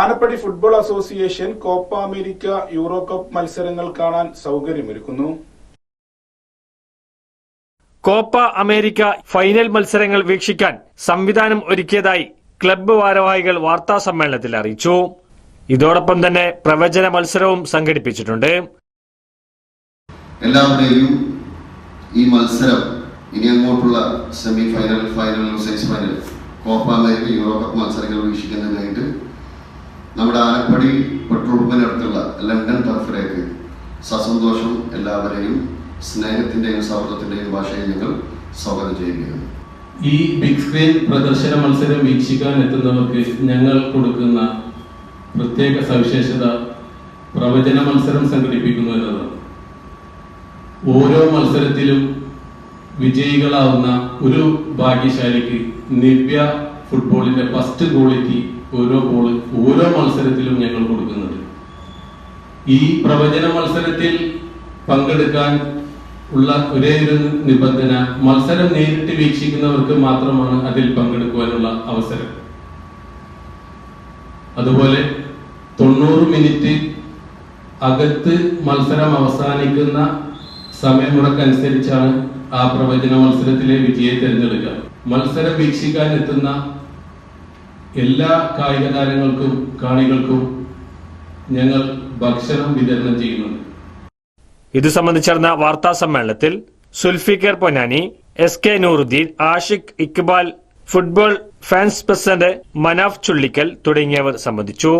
Anappadi football association Copa America Euro cup മത്സരങ്ങൾ കാണാൻ സൗകര്യമൊരുക്കുന്നു. Copa America final മത്സരങ്ങൾ വീക്ഷിക്കാൻ സംവിധാനം ഒരുക്കിയതായി ക്ലബ്ബ് ഭാരവാഹികൾ വാർത്താ സമ്മേളനത്തിൽ അറിയിച്ചു. ഇതോടൊപ്പം തന്നെ പ്രവചന മത്സരവും സംഘടിപ്പിച്ചിട്ടുണ്ട്. എല്ലാവരുടെയും ഈ മത്സരം ഇനി അങ്ങോട്ടുള്ള semi final final semifinal Copa America Euro cup മത്സരങ്ങൾ വീക്ഷിക്കുന്നതിനായിട്ട് നമ്മുടെ ആലപ്പടി പെട്രോൾ പമ്പിനടുത്തുള്ള ലണ്ടൻ ടർഫിലേക്ക് സസന്തോഷം എല്ലാവരെയും സ്നേഹത്തിന്റെയും സൗഹൃദത്തിന്റെയും ഭാഷയിൽ ഞങ്ങൾ സ്വാഗതം ചെയ്യുകയാണ്. ഈ ബിഗ് സ്ക്രീൻ പ്രദർശന മത്സരം വീക്ഷിക്കാൻ എത്തുന്നവർക്ക് ഞങ്ങൾ കൊടുക്കുന്ന പ്രത്യേക സവിശേഷത പ്രവചന മത്സരം സംഘടിപ്പിക്കുന്നു എന്നതാണ്. ഓരോ മത്സരത്തിലും വിജയികളാവുന്ന ഒരു ഭാഗ്യശാലിക്ക് നിവ്യ ഫുട്ബോളിന്റെ ഫസ്റ്റ് ക്വാളിറ്റി ഓരോ ഗോൾ ഓരോ മത്സരത്തിലും ഞങ്ങൾ കൊടുക്കുന്നുണ്ട്. ഈ പ്രവചന മത്സരത്തിൽ പങ്കെടുക്കാൻ ഉള്ള ഒരേ ഒരു നിബന്ധന മത്സരം നേരിട്ട് വീക്ഷിക്കുന്നവർക്ക് മാത്രമാണ് അതിൽ പങ്കെടുക്കുവാനുള്ള അവസരം. അതുപോലെ തൊണ്ണൂറ് മിനിറ്റ് അകത്ത് മത്സരം അവസാനിക്കുന്ന സമയമുറക്കനുസരിച്ചാണ് ആ പ്രവചന മത്സരത്തിലെ വിജയെ തിരഞ്ഞെടുക്കുക. മത്സരം വീക്ഷിക്കാൻ എത്തുന്ന എല്ലാ കായിക താരങ്ങൾക്കും കാണികൾക്കും ഞങ്ങൾ ഭക്ഷണം വിതരണം ചെയ്യുന്നുണ്ട്. ഇത് സംബന്ധിച്ച് നടന്ന വാർത്താ സമ്മേളനത്തിൽ Zulfikar Ponnani S K Nooruddin Ashiq Iqbal football fans president Manaf Chullikkal തുടങ്ങിയവർ സംബന്ധിച്ചു.